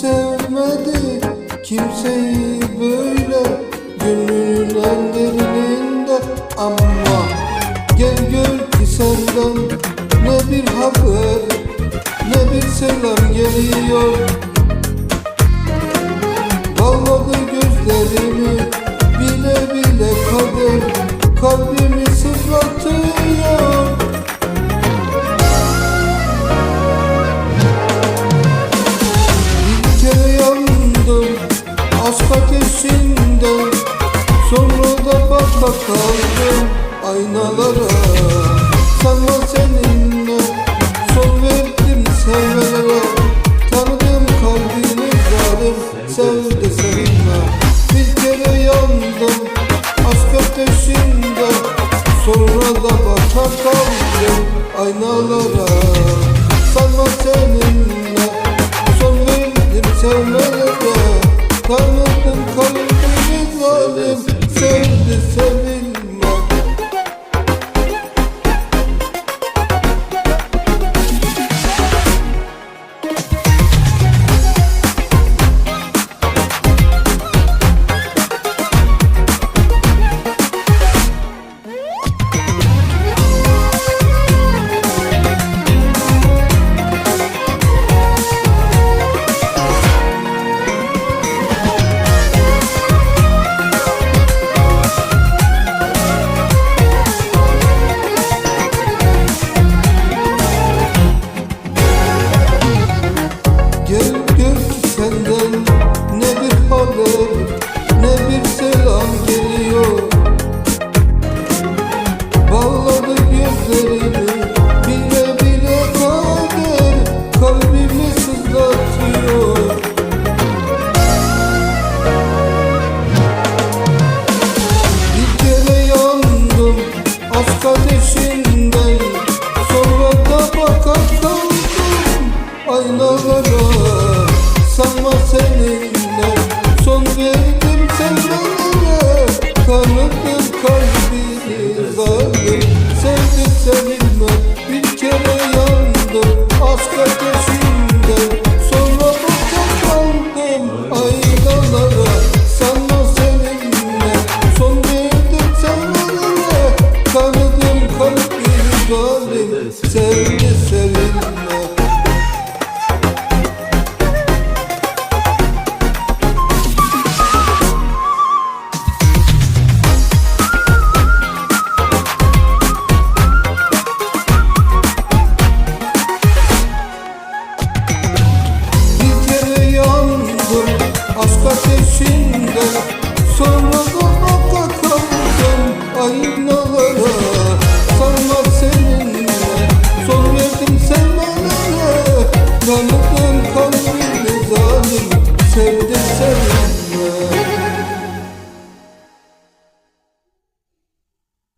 sevmedi kimseyi böyle Gönlünün en derininde ama Gel gör ki senden ne bir haber ne bir selam geliyor. Bağladı gözlerimi bile bile kader Kalbimi da baka kaldım aynalara Sanma seninle son verdim sevmelere Tanıdım kalbini zalim sev de sevinme Bir kere yandım aşk ateşinde Sonra da baka kaldım aynalara Sanma seninle seni Say Sonra dudakta kalsam aynalara. Sanmak seninle Son verdim sevmelere Kanıtın kalbimde zalim Sevdim sevdim